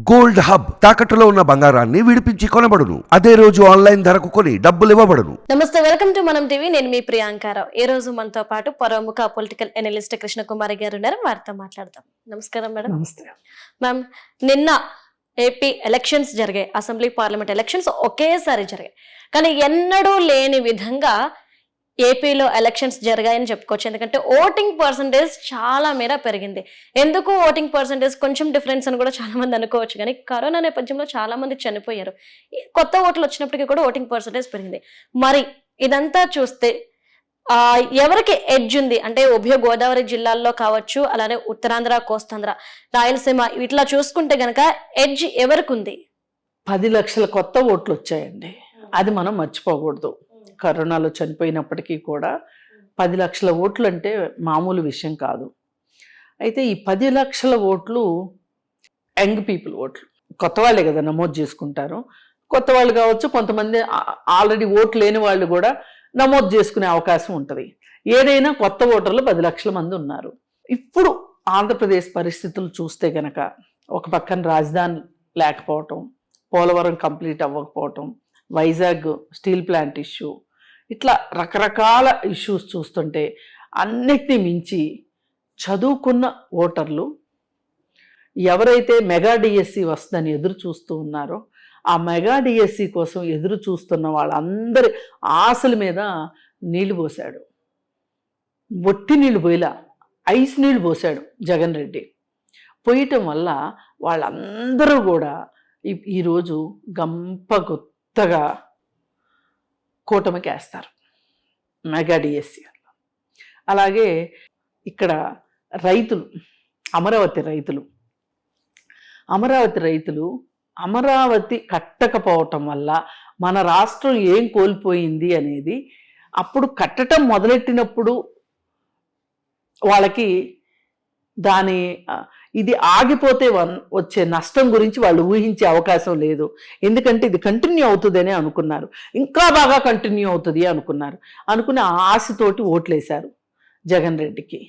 Gold hub తాకట్టులో ఉన్న బంగారాన్ని విడిపించి కొనబడును. అదే రోజు ఆన్లైన్ ధరకు కొని డబ్బులు ఇవ్వబడును. నమస్తే వెల్కమ్ టు మనం టీవీ. నేను మీ ప్రియాంకారావు ఈ రోజు మనతో పాటు ప్రముఖ పొలిటికల్ ఎనలిస్ట్ కృష్ణకుమారి గారు ఉన్నారు. వారితో మాట్లాడదాం. నమస్కారం మేడం. నమస్తే. మ్యామ్ నిన్న ఏపీ ఎలక్షన్స్ జరిగాయి. అసెంబ్లీ పార్లమెంట్ ఎలక్షన్స్ ఒకేసారి జరిగాయి. కానీ ఎన్నడూ లేని విధంగా ఏపీలో ఎలక్షన్స్ జరిగాయని చెప్పుకోవచ్చు. ఎందుకంటే ఓటింగ్ పర్సంటేజ్ చాలా మేర పెరిగింది. ఎందుకు ఓటింగ్ పర్సంటేజ్ కొంచెం డిఫరెన్స్ అని కూడా చాలామంది అనుకోవచ్చు. కానీ కరోనా నేపథ్యంలో చాలామంది చనిపోయారు. కొత్త ఓట్లు వచ్చినప్పటికీ కూడా ఓటింగ్ పర్సంటేజ్ పెరిగింది. మరి ఇదంతా చూస్తే ఎవరికి ఎడ్జ్ ఉంది? అంటే ఉభయ గోదావరి జిల్లాల్లో కావచ్చు అలానే ఉత్తరాంధ్ర కోస్తాంధ్ర రాయలసీమ ఇట్లా చూసుకుంటే గనక ఎడ్జ్ ఎవరికి ఉంది? పది లక్షల కొత్త ఓట్లు వచ్చాయండి. అది మనం మర్చిపోకూడదు. కరోనాలో చనిపోయినప్పటికీ కూడా పది లక్షల ఓట్లు అంటే మామూలు విషయం కాదు. అయితే ఈ పది లక్షల ఓట్లు యంగ్ పీపుల్ ఓట్లు. కొత్త వాళ్ళే కదా నమోదు చేసుకుంటారు. కొత్త వాళ్ళు కావచ్చు కొంతమంది ఆల్రెడీ ఓట్లు లేని వాళ్ళు కూడా నమోదు చేసుకునే అవకాశం ఉంటుంది. ఏదైనా కొత్త ఓటర్లు పది లక్షల మంది ఉన్నారు. ఇప్పుడు ఆంధ్రప్రదేశ్ పరిస్థితులు చూస్తే గనక ఒక పక్కన రాజధాని లేకపోవటం పోలవరం కంప్లీట్ అవ్వకపోవటం వైజాగ్ స్టీల్ ప్లాంట్ ఇష్యూ ఇట్లా రకరకాల ఇష్యూస్ చూస్తుంటే అన్నిటినీ మించి చదువుకున్న ఓటర్లు ఎవరైతే మెగా డిఎస్సి వస్తుందని ఎదురు చూస్తూ ఉన్నారో ఆ మెగా డిఎస్సి కోసం ఎదురు చూస్తున్న వాళ్ళందరి ఆశల మీద నీళ్ళు పోశాడు. ఒట్టి నీళ్ళు పోయిలా ఐస్ నీళ్ళు పోశాడు జగన్ రెడ్డి. పోయటం వల్ల వాళ్ళందరూ కూడా ఈ- ఈరోజు గంప గుత్తగా కూటమికి వేస్తారు మెగా డిఎస్సి అలాగే ఇక్కడ రైతులు అమరావతి రైతులు. అమరావతి రైతులు అమరావతి కట్టకపోవటం వల్ల మన రాష్ట్రం ఏం కోల్పోయింది అనేది అప్పుడు కట్టడం మొదలెట్టినప్పుడు వాళ్ళకి దాని ఇది ఆగిపోతే వన్- వచ్చే నష్టం గురించి వాళ్ళు ఊహించే అవకాశం లేదు. ఎందుకంటే ఇది కంటిన్యూ అవుతుందనే అనుకున్నారు. ఇంకా బాగా కంటిన్యూ అవుతుంది అనుకున్నారు. అనుకుని ఆ ఆశతోటి ఓట్లేశారు జగన్ రెడ్డికి.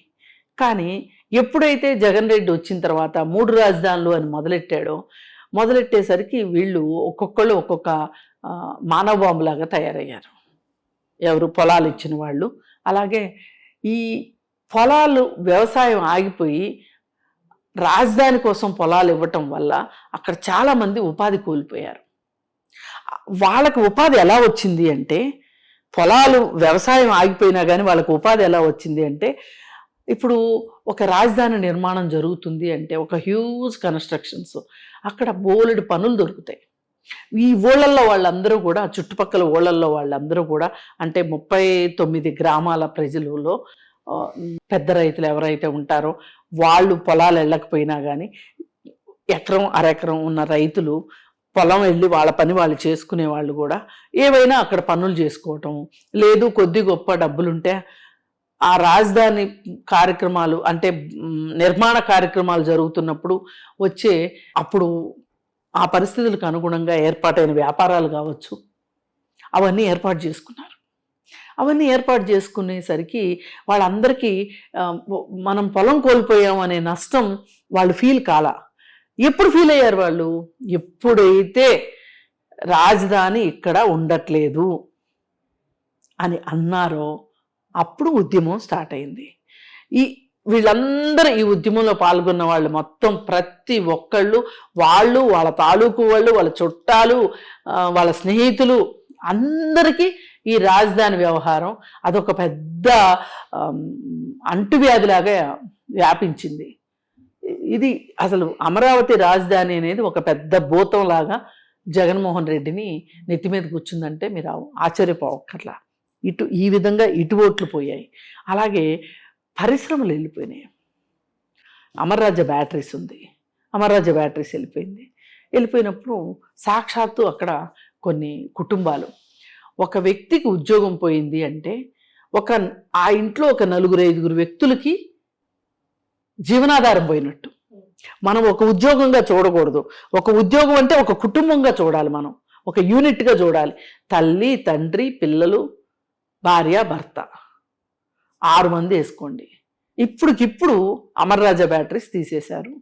కానీ ఎప్పుడైతే జగన్ రెడ్డి వచ్చిన తర్వాత మూడు రాజధానులు అని మొదలెట్టాడో మొదలెట్టేసరికి వీళ్ళు ఒక్కొక్కళ్ళు ఒక్కొక్క మానవ బాంబులాగా తయారయ్యారు. ఎవరు పొలాలు ఇచ్చిన వాళ్ళు. అలాగే ఈ పొలాలు వ్యవసాయం ఆగిపోయి రాజధాని కోసం పొలాలు ఇవ్వటం వల్ల అక్కడ చాలామంది ఉపాధి కోల్పోయారు. వాళ్ళకి ఉపాధి ఎలా వచ్చింది అంటే పొలాలు వ్యవసాయం ఆగిపోయినా కానీ వాళ్ళకి ఉపాధి ఎలా వచ్చింది అంటే ఇప్పుడు ఒక రాజధాని నిర్మాణం జరుగుతుంది అంటే ఒక హ్యూజ్ కన్స్ట్రక్షన్స్ అక్కడ బోలెడు పనులు దొరుకుతాయి. ఈ ఊళ్ళల్లో వాళ్ళందరూ కూడా చుట్టుపక్కల ఊళ్ళల్లో వాళ్ళందరూ కూడా అంటే ముప్పై తొమ్మిది గ్రామాల ప్రజలలో పెద్ద రైతులు ఎవరైతే ఉంటారో వాళ్ళు పొలాలు వెళ్ళకపోయినా కానీ ఎకరం అరెకరం ఉన్న రైతులు పొలం వెళ్ళి వాళ్ళ పని వాళ్ళు చేసుకునే వాళ్ళు కూడా ఏవైనా అక్కడ పనులు చేసుకోవటం. లేదు కొద్ది గొప్ప డబ్బులుంటే ఆ రాజధాని కార్యక్రమాలు అంటే నిర్మాణ కార్యక్రమాలు జరుగుతున్నప్పుడు వచ్చే అప్పుడు ఆ పరిస్థితులకు అనుగుణంగా ఏర్పాటైన వ్యాపారాలు కావచ్చు. అవన్నీ ఏర్పాటు చేసుకున్నారు. అవన్నీ ఏర్పాటు చేసుకునేసరికి వాళ్ళందరికీ మనం పొలం కోల్పోయాం అనే నష్టం వాళ్ళు ఫీల్ కాల. ఎప్పుడు ఫీల్ అయ్యారు వాళ్ళు? ఎప్పుడైతే రాజధాని ఇక్కడ ఉండట్లేదు అని అన్నారో అప్పుడు ఉద్యమం స్టార్ట్ అయింది. ఈ వీళ్ళందరూ ఈ ఉద్యమంలో పాల్గొన్న వాళ్ళు మొత్తం ప్రతి ఒక్కళ్ళు వాళ్ళు వాళ్ళ తాలూకు వాళ్ళు వాళ్ళ చుట్టాలు వాళ్ళ స్నేహితులు అందరికీ ఈ రాజధాని వ్యవహారం అదొక పెద్ద అంటువ్యాధిలాగా వ్యాపించింది. ఇది అసలు అమరావతి రాజధాని అనేది ఒక పెద్ద భూతంలాగా జగన్మోహన్ రెడ్డిని నెత్తి మీద కూర్చుందంటే మీరు ఆశ్చర్యపోవక్కర్లా. ఇటు ఈ విధంగా ఇటు ఓట్లు పోయాయి. అలాగే పరిశ్రమలు వెళ్ళిపోయినాయి. అమర్రాజ్య బ్యాటరీస్ ఉంది. అమర్రాజ్య బ్యాటరీస్ వెళ్ళిపోయింది. వెళ్ళిపోయినప్పుడు సాక్షాత్తు అక్కడ కొన్ని కుటుంబాలు ఒక వ్యక్తికి ఉద్యోగం పోయింది అంటే ఒక ఆ ఇంట్లో ఒక నలుగురు ఐదుగురు వ్యక్తులకి జీవనాధారం పోయినట్టు. మనం ఒక ఉద్యోగంగా చూడకూడదు. ఒక ఉద్యోగం అంటే ఒక కుటుంబంగా చూడాలి మనం. ఒక యూనిట్గా చూడాలి. తల్లి తండ్రి పిల్లలు భార్య భర్త. ఆరు మంది వేసుకోండి. ఇప్పుడుకిప్పుడు అమర్రాజా బ్యాటరీస్ తీసేశారు.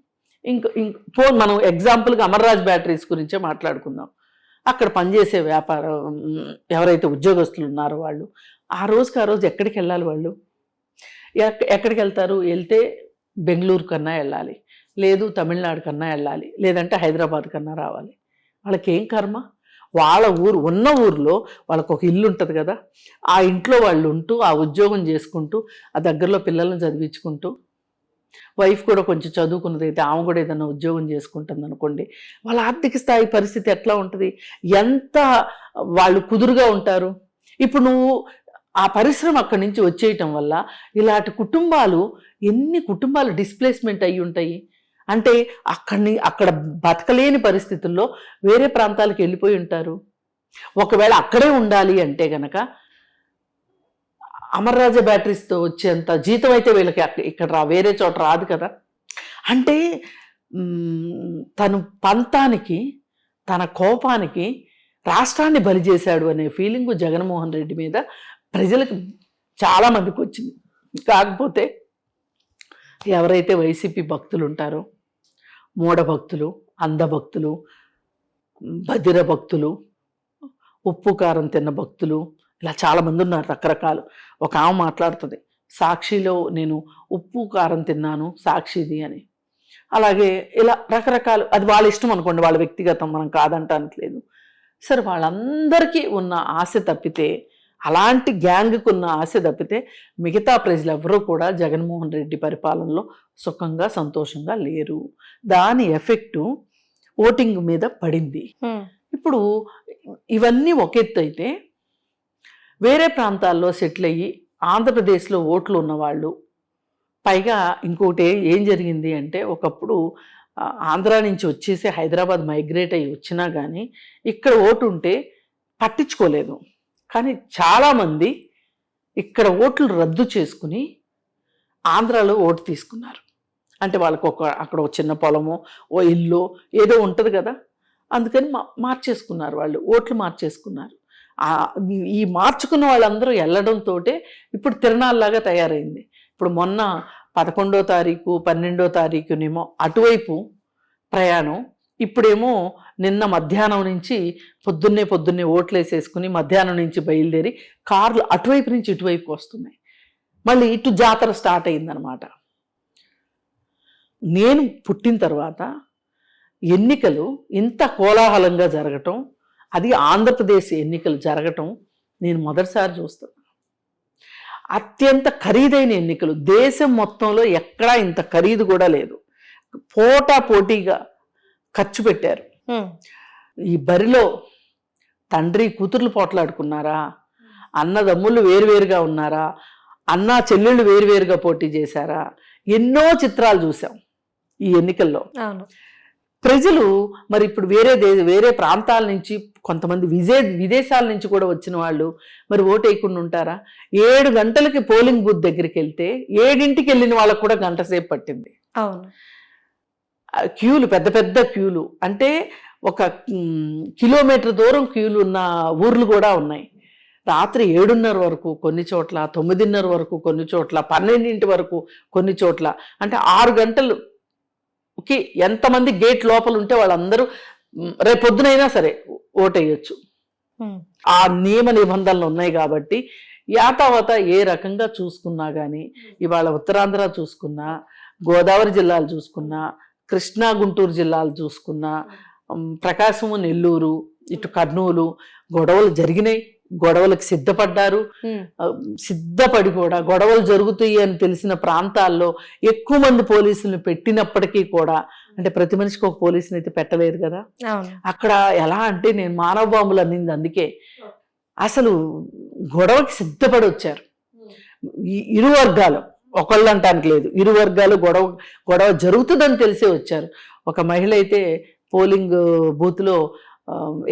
ఇంక ఇంక ఫోన్ మనం ఎగ్జాంపుల్గా అమర్రాజ్ బ్యాటరీస్ గురించే మాట్లాడుకుందాం. అక్కడ పనిచేసే వ్యాపారం ఎవరైతే ఉద్యోగస్తులు ఉన్నారో వాళ్ళు ఆ రోజుకి ఆ రోజు ఎక్కడికి వెళ్ళాలి వాళ్ళు? ఎక్కడికి వెళ్తారు? వెళ్తే బెంగళూరు కన్నా వెళ్ళాలి లేదు తమిళనాడు కన్నా వెళ్ళాలి లేదంటే హైదరాబాద్ కన్నా రావాలి. వాళ్ళకి ఏం కర్మ? వాళ్ళ ఊరు ఉన్న ఊర్లో వాళ్ళకు ఒక ఇల్లు ఉంటుంది కదా ఆ ఇంట్లో వాళ్ళు ఉంటూ ఆ ఉద్యోగం చేసుకుంటూ ఆ దగ్గరలో పిల్లల్ని చదివించుకుంటూ వైఫ్ కూడా కొంచెం చదువుకున్నది అయితే ఆమె కూడా ఏదైనా ఉద్యోగం చేసుకుంటుంది అనుకోండి వాళ్ళ ఆర్థిక స్థాయి పరిస్థితి ఎట్లా ఉంటుంది? ఎంత వాళ్ళు కుదురుగా ఉంటారు? ఇప్పుడు నువ్వు ఆ పరిశ్రమ అక్కడి నుంచి వచ్చేయటం వల్ల ఇలాంటి కుటుంబాలు ఎన్ని కుటుంబాలు డిస్ప్లేస్మెంట్ అయి ఉంటాయి? అంటే అక్కడిని అక్కడ బతకలేని పరిస్థితుల్లో వేరే ప్రాంతాలకు వెళ్ళిపోయి ఉంటారు. ఒకవేళ అక్కడే ఉండాలి అంటే గనక అమర్రాజ బ్యాటరీస్తో వచ్చేంత జీతం అయితే వీళ్ళకి ఇక్కడ రా వేరే చోట రాదు కదా. అంటే తను పంతానికి తన కోపానికి రాష్ట్రాన్ని బలి చేశాడు అనే ఫీలింగ్ జగన్మోహన్ రెడ్డి మీద ప్రజలకు చాలా మందికి వచ్చింది. కాకపోతే ఎవరైతే వైసీపీ భక్తులు ఉంటారో మూఢ భక్తులు అంధభక్తులు బదిర భక్తులు ఉప్పు కారం తిన్న భక్తులు ఇలా చాలామంది ఉన్నారు రకరకాలు. ఒక ఆమె మాట్లాడుతుంది సాక్షిలో నేను ఉప్పు కారం తిన్నాను సాక్షిది అని. అలాగే ఇలా రకరకాలు అది వాళ్ళ ఇష్టం అనుకోండి వాళ్ళ వ్యక్తిగతం మనం కాదంటానికి లేదు. సరే వాళ్ళందరికీ ఉన్న ఆశ తప్పితే అలాంటి గ్యాంగ్కు ఉన్న ఆశ తప్పితే మిగతా ప్రజలు ఎవరూ కూడా జగన్మోహన్ రెడ్డి పరిపాలనలో సుఖంగా సంతోషంగా లేరు. దాని ఎఫెక్టు ఓటింగ్ మీద పడింది. ఇప్పుడు ఇవన్నీ ఒక ఎత్తు అయితే వేరే ప్రాంతాల్లో సెటిల్ అయ్యి ఆంధ్రప్రదేశ్లో ఓట్లు ఉన్నవాళ్ళు. పైగా ఇంకోటి ఏం జరిగింది అంటే ఒకప్పుడు ఆంధ్రా ఆంధ్ర నుంచి వచ్చేసి హైదరాబాద్ మైగ్రేట్ అయ్యి వచ్చినా కానీ ఇక్కడ ఓటు ఉంటే పట్టించుకోలేదు. కానీ చాలామంది ఇక్కడ ఓట్లు రద్దు చేసుకుని ఆంధ్రాలో ఓటు తీసుకున్నారు. అంటే వాళ్ళకు ఒక అక్కడ ఒక చిన్న పొలమో ఓ ఇల్లు ఏదో ఉంటుంది కదా? అందుకని మా మార్చేసుకున్నారు వాళ్ళు. ఓట్లు మార్చేసుకున్నారు. ఈ- మార్చుకున్న వాళ్ళందరూ వెళ్ళడంతో ఇప్పుడు తిరణాల్లాగా తయారైంది. ఇప్పుడు మొన్న పదకొండో తారీఖు పన్నెండో తారీఖునేమో అటువైపు ప్రయాణం. ఇప్పుడేమో నిన్న మధ్యాహ్నం నుంచి పొద్దున్నే పొద్దున్నే ఓట్లు వేసేసుకుని మధ్యాహ్నం నుంచి బయలుదేరి కార్లు అటువైపు నుంచి ఇటువైపు వస్తున్నాయి. మళ్ళీ ఇటు జాతర స్టార్ట్ అయిందనమాట నేను పుట్టిన తర్వాత ఎన్నికలు ఇంత కోలాహలంగా జరగటం అది ఆంధ్రప్రదేశ్ ఎన్నికలు జరగటం నేను మొదటిసారి చూస్తాను అత్యంత ఖరీదైన ఎన్నికలు. దేశం మొత్తంలో ఎక్కడా ఇంత ఖరీదు కూడా లేదు. పోటా పోటీగా ఖర్చు పెట్టారు. ఈ బరిలో తండ్రి కూతుర్లు పోట్లాడుకున్నారా? అన్నదమ్ముళ్ళు వేరువేరుగా ఉన్నారా? అన్న చెల్లెళ్ళు వేరువేరుగా పోటీ చేశారా? ఎన్నో చిత్రాలు చూసాం ఈ ఎన్నికల్లో. అవును. ప్రజలు మరి ఇప్పుడు వేరే దే వేరే ప్రాంతాల నుంచి కొంతమంది విజే విదేశాల నుంచి కూడా వచ్చిన వాళ్ళు మరి ఓటు వేయకుండా ఉంటారా? ఏడు గంటలకి పోలింగ్ బూత్ దగ్గరికి వెళ్తే ఏడింటికి వెళ్ళిన వాళ్ళకు కూడా గంట సేపు పట్టింది. అవును. క్యూలు పెద్ద పెద్ద క్యూలు. అంటే ఒక కిలోమీటర్ దూరం క్యూలు ఉన్న ఊర్లు కూడా ఉన్నాయి. రాత్రి ఏడున్నర వరకు కొన్ని చోట్ల తొమ్మిదిన్నర వరకు కొన్ని చోట్ల పన్నెండింటి వరకు కొన్ని చోట్ల. అంటే ఆరు గంటలుకి ఎంతమంది గేట్ లోపల ఉంటే వాళ్ళందరూ రేపు పొద్దునైనా సరే ఓటేయచ్చు. ఆ నియమ నిబంధనలు ఉన్నాయి కాబట్టి యాతావత ఏ రకంగా చూసుకున్నా కానీ ఇవాళ ఉత్తరాంధ్ర చూసుకున్నా గోదావరి జిల్లాలు చూసుకున్నా కృష్ణా గుంటూరు జిల్లాలు చూసుకున్నా ప్రకాశము నెల్లూరు ఇటు కర్నూలు గొడవలు జరిగినాయి. గొడవలకు సిద్ధపడ్డారు. సిద్ధపడి కూడా గొడవలు జరుగుతాయి అని తెలిసిన ప్రాంతాల్లో ఎక్కువ మంది పోలీసులను పెట్టినప్పటికీ కూడా అంటే ప్రతి మనిషికి ఒక పోలీసుని అయితే పెట్టలేదు కదా. అక్కడ ఎలా అంటే నేను మానవ బాంబులు అన్నింది అందుకే. అసలు గొడవకి సిద్ధపడి వచ్చారు. ఇరు వర్గాలు ఒకళ్ళు అంటానికి లేదు. ఇరు వర్గాలు గొడవ గొడవ జరుగుతుందని తెలిసే వచ్చారు. ఒక మహిళ అయితే పోలింగ్ బూత్లో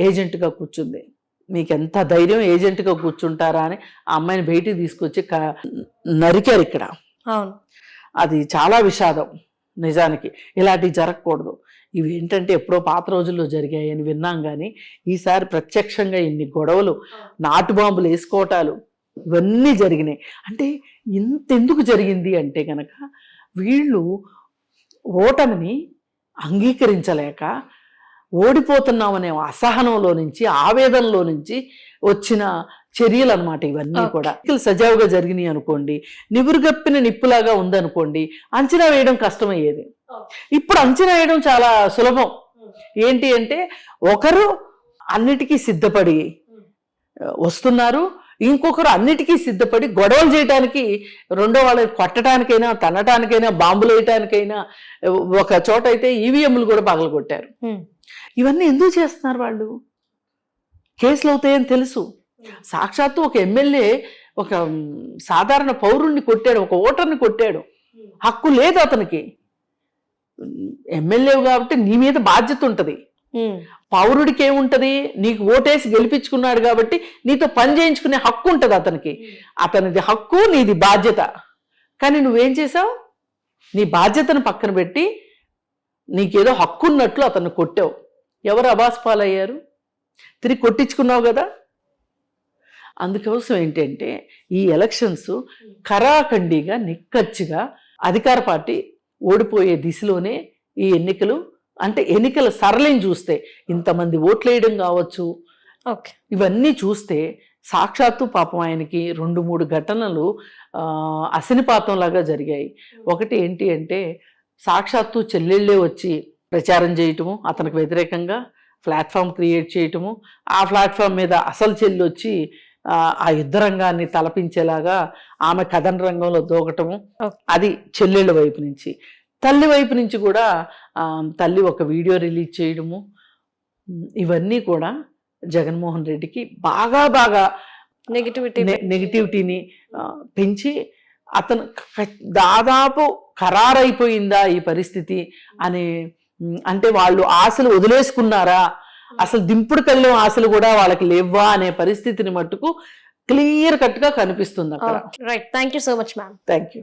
ఏజెంట్గా కూర్చుంది. మీకు ఎంత ధైర్యం ఏజెంట్గా కూర్చుంటారా అని ఆ అమ్మాయిని బయటికి తీసుకొచ్చి క- నరికారు ఇక్కడ. అవును. అది చాలా విషాదం నిజానికి. ఇలాంటివి జరగకూడదు. ఇవి ఏంటంటే ఎప్పుడో పాత రోజుల్లో జరిగాయి అని విన్నాం కానీ ఈసారి ప్రత్యక్షంగా ఇన్ని గొడవలు నాటు బాంబులు వేసుకోవటాలు ఇవన్నీ జరిగినాయి. అంటే ఇంతెందుకు జరిగింది అంటే గనక వీళ్ళు ఓటమిని అంగీకరించలేక ఓడిపోతున్నామనే అసహనంలో నుంచి ఆవేదనలో నుంచి వచ్చిన చర్యలు అనమాట ఇవన్నీ. కూడా. సజావుగా జరిగినాయి అనుకోండి నివురుగప్పిన నిప్పులాగా ఉందనుకోండి అంచనా వేయడం కష్టమయ్యేది. ఇప్పుడు అంచనా వేయడం చాలా సులభం. ఏంటి అంటే ఒకరు అన్నిటికీ సిద్ధపడి వస్తున్నారు ఇంకొకరు అన్నిటికీ సిద్ధపడి గొడవలు చేయడానికి రెండో వాళ్ళని కొట్టడానికైనా తన్నటానికైనా బాంబులు వేయటానికైనా ఒక చోట అయితే ఈవీఎంలు కూడా పగలగొట్టారు. ఇవన్నీ ఎందుకు చేస్తున్నారు వాళ్ళు? కేసులు అవుతాయని తెలుసు. సాక్షాత్తు ఒక ఎమ్మెల్యే ఒక సాధారణ పౌరుణ్ణి కొట్టాడు ఒక ఓటర్ని కొట్టాడు. హక్కు లేదు అతనికి. ఎమ్మెల్యే కాబట్టి నీ మీద బాధ్యత ఉంటుంది. పౌరుడికి ఏముంటది? నీకు ఓటేసి గెలిపించుకున్నాడు కాబట్టి నీతో పని చేయించుకునే హక్కు ఉంటుంది అతనికి. అతనిది హక్కు నీది బాధ్యత. కానీ నువ్వేం చేసావు నీ బాధ్యతను పక్కన పెట్టి నీకేదో హక్కు ఉన్నట్లు అతన్ని కొట్టావు. ఎవరు అబాస్ పాలయ్యారు? తిరిగి కొట్టించుకున్నావు కదా? అందుకోసం ఏంటంటే ఈ ఎలక్షన్స్ కరాఖండిగా నిక్కచ్చిగా అధికార పార్టీ ఓడిపోయే దిశలోనే ఈ ఎన్నికలు అంటే ఎన్నికల సరళిని చూస్తే ఇంతమంది ఓట్లు వేయడం కావచ్చు ఇవన్నీ చూస్తే సాక్షాత్తు పాపం ఆయనకి రెండు మూడు ఘటనలు ఆ, అశనిపాతంలాగా జరిగాయి. ఒకటి ఏంటి అంటే సాక్షాత్తు చెల్లెళ్ళే వచ్చి ప్రచారం చేయటము అతనికి వ్యతిరేకంగా ప్లాట్ఫామ్ క్రియేట్ చేయటము ఆ ప్లాట్ఫామ్ మీద అసలు చెల్లి వచ్చి ఆ, యుద్ధ రంగాన్ని తలపించేలాగా ఆమె కథన రంగంలో దూకటము. అది చెల్లెళ్ళ వైపు నుంచి తల్లి వైపు నుంచి కూడా తల్లి ఒక వీడియో రిలీజ్ చేయడము ఇవన్నీ కూడా జగన్మోహన్ రెడ్డికి బాగా బాగా నెగిటివిటీ నెగిటివిటీని పెంచి అతను దాదాపు ఖరారైపోయిందా ఈ పరిస్థితి అని అంటే వాళ్ళు ఆశలు వదిలేసుకున్నారా? అసలు దింపుడు కళ్ళం ఆశలు కూడా వాళ్ళకి లేవా అనే పరిస్థితిని మట్టుకు క్లియర్ కట్గా కనిపిస్తుంది అక్కడ. Right thank you so much ma'am thank you